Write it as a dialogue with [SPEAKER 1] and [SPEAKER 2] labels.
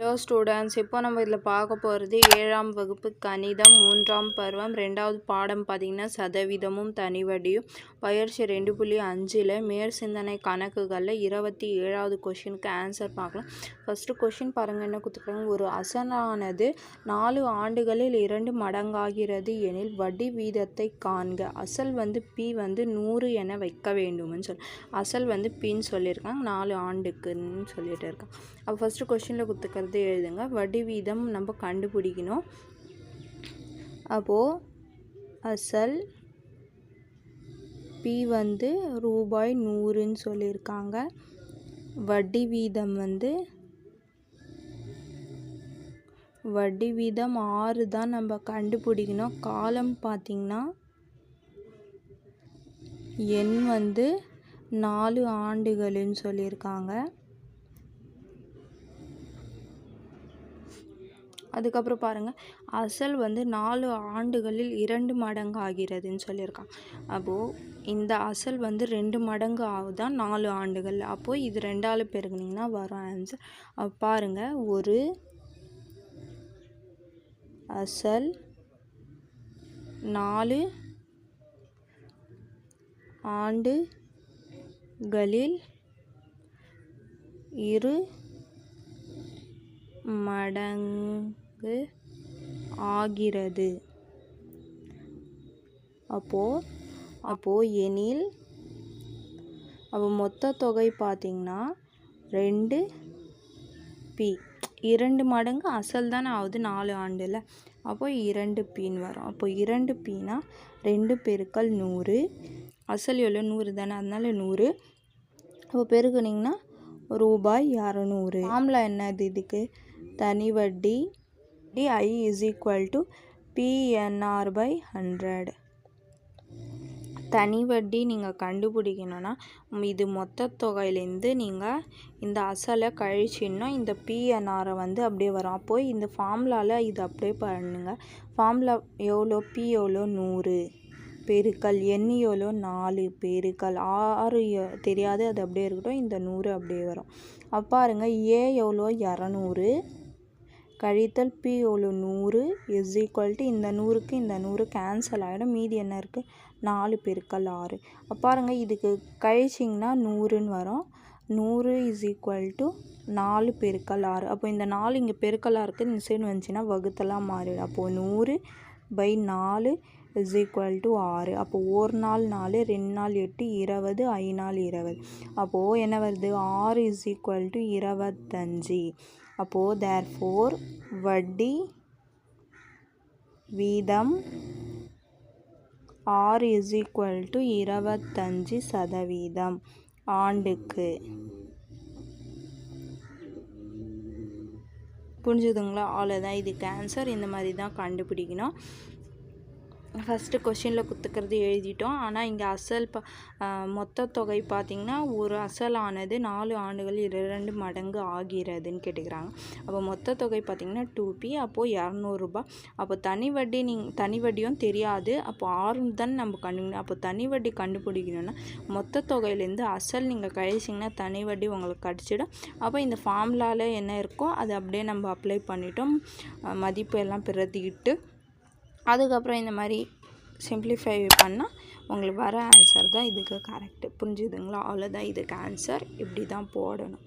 [SPEAKER 1] Hello students இப்போ நம்ம இதில் பார்க்க போகிறது ஏழாம் வகுப்பு கணிதம் மூன்றாம் பருவம் ரெண்டாவது பாடம் பார்த்திங்கன்னா சதவீதமும் தனிவடியும். பயிற்சி ரெண்டு புள்ளி அஞ்சில் மேற் சிந்தனை கணக்குகளில் இருபத்தி ஏழாவது கொஷினுக்கு ஆன்சர் பார்க்கலாம். ஃபஸ்ட்டு கொஷின் பாருங்கள் என்ன கொடுத்துருக்காங்க? ஒரு அசனானது நாலு ஆண்டுகளில் இரண்டு மடங்காகிறது எனில் வட்டி வீதத்தை காண்க. அசல் வந்து பி வந்து நூறு என வைக்க வேண்டும்னு சொல்லி அசல் வந்து பின்னு சொல்லியிருக்காங்க நாலு ஆண்டுக்குன்னு சொல்லிட்டு இருக்காங்க. அப்போ ஃபஸ்ட்டு கொஷினில் வந்து எழுதுங்க. வட்டி வீதம் நம்ம கண்டுபிடிக்கணும். அப்போது அசல் பி வந்து ரூபாய் நூறுன்னு சொல்லியிருக்காங்க. வட்டி வீதம் வந்து வட்டி வீதம் ஆறு தான் நம்ம கண்டுபிடிக்கணும். காலம் பார்த்திங்கன்னா எண் வந்து நாலு ஆண்டுகள்னு சொல்லியிருக்காங்க. அதுக்கப்புறம் பாருங்கள் அசல் வந்து நாலு ஆண்டுகளில் இரண்டு மடங்கு ஆகிறதுன்னு சொல்லியிருக்கான். அப்போது இந்த அசல் வந்து ரெண்டு மடங்கு ஆகுதான் நாலு ஆண்டுகள். அப்போது இது ரெண்டால் பெருகுனிங்கன்னா வரும் ஆன்சர் பாருங்கள் ஒரு அசல் நாலு ஆண்டுகளில் இரு மடங்கு ஆகிறது. அப்போது அப்போது எனில் அப்போ மொத்த தொகை பார்த்திங்கன்னா ரெண்டு பி. இரண்டு மடங்கு அசல் தானே ஆகுது நாலு ஆண்டில். அப்போ இரண்டு பீன்னு வரும். அப்போ இரண்டு பீனா ரெண்டு பெருக்கல் நூறு. அசல் எவ்வளோ? நூறு தானே. அதனால நூறு. அப்போ பெருக்குனிங்கன்னா ரூபாய் இரநூறு ஃபார்முலா என்னது இதுக்கு? தனி வட்டி I is equal to PNR by hundred தனி வட்டி நீங்கள் கண்டுபிடிக்கணுன்னா இது மொத்த தொகையிலேருந்து நீங்கள் இந்த அசலை கழிச்சின்னா இந்த பிஎன்ஆரை வந்து அப்படியே வரும். அப்போ இந்த ஃபார்முலாவில் இது அப்படியே பண்ணுங்கள் ஃபார்முலா எவ்வளோ? பி எவ்வளோ? நூறு. பெருக்கல் எண் எவ்வளோ? நாலு. பெருக்கல் ஆறு தெரியாது. அது அப்படியே இருக்கட்டும். இந்த நூறு அப்படியே வரும். அப்போ பாருங்கள் ஏ எவ்வளோ? இரநூறு. கழித்தல் பி எவ்வளோ நூறு இஸ் ஈக்குவல் டு இந்த நூறுக்கு இந்த நூறு கேன்சல் ஆகிடும். மீதி என்ன இருக்குது நாலு பெருக்கல் ஆறு. பாருங்கள் இதுக்கு கழிச்சிங்கன்னா நூறுன்னு வரும். நூறு இஸ் ஈக்குவல் டு நாலு பெருக்கல் ஆறு. அப்போ இந்த நாலு இங்கே பெருக்கலாக இருக்குது இந்த சைடு வந்துச்சுன்னா வகுத்தெல்லாம் மாறிடும். அப்போது நூறு பை நாலு இஸ் ஈக்குவல் டு ஆறு. அப்போது ஒரு நாள் நாலு ரெண்டு நாள் எட்டு இருபது ஐநாள் இருபது. அப்போது என்ன வருது? ஆறு இஸ் ஈக்குவல் டு இருபத்தஞ்சி. அப்போது தேர் ஃபோர் வட்டி வீதம் ஆர் இஸ் ஈக்குவல் டு இருபத்தஞ்சி சதவீதம் ஆண்டுக்கு. புரிஞ்சுதுங்களா? அவ்வளோதான் இதுக்கு ஆன்சர் இந்த மாதிரி தான் கண்டுபிடிக்கணும். ஃபஸ்ட்டு கொஷினில் குத்துக்கிறது எழுதிட்டோம். ஆனால் இங்கே அசல் ப மொத்த தொகை பார்த்திங்கன்னா ஒரு அசலானது நாலு ஆண்டுகள் இரண்டு மடங்கு ஆகிறதுன்னு கேட்டுக்கிறாங்க. அப்போ மொத்த தொகை பார்த்திங்கன்னா டூ பி அப்போது இரநூறுபா அப்போ தனி வட்டி நீங் தனி வட்டியும் தெரியாது. அப்போ ஆறு தான் நம்ம கண்டுக்கணும் அப்போ தனி வட்டி கண்டுபிடிக்கணும்னா மொத்த தொகையிலேருந்து அசல் நீங்கள் கழிச்சிங்கன்னா தனி வட்டி உங்களுக்கு கிடச்சிடும். அப்போ இந்த ஃபார்முலாவில் என்ன இருக்கோ அதை அப்படியே நம்ம அப்ளை பண்ணிட்டோம். மதிப்பு எல்லாம் பிரதிக்கிட்டு அதுக்கப்புறம் இந்த மாதிரி சிம்ப்ளிஃபை பண்ணால் உங்களுக்கு வர ஆன்சர் தான் இதுக்கு கரெக்டு புரிஞ்சுதுங்களா? அவ்வளோதான் இதுக்கு ஆன்சர் இப்படி தான் போடணும்.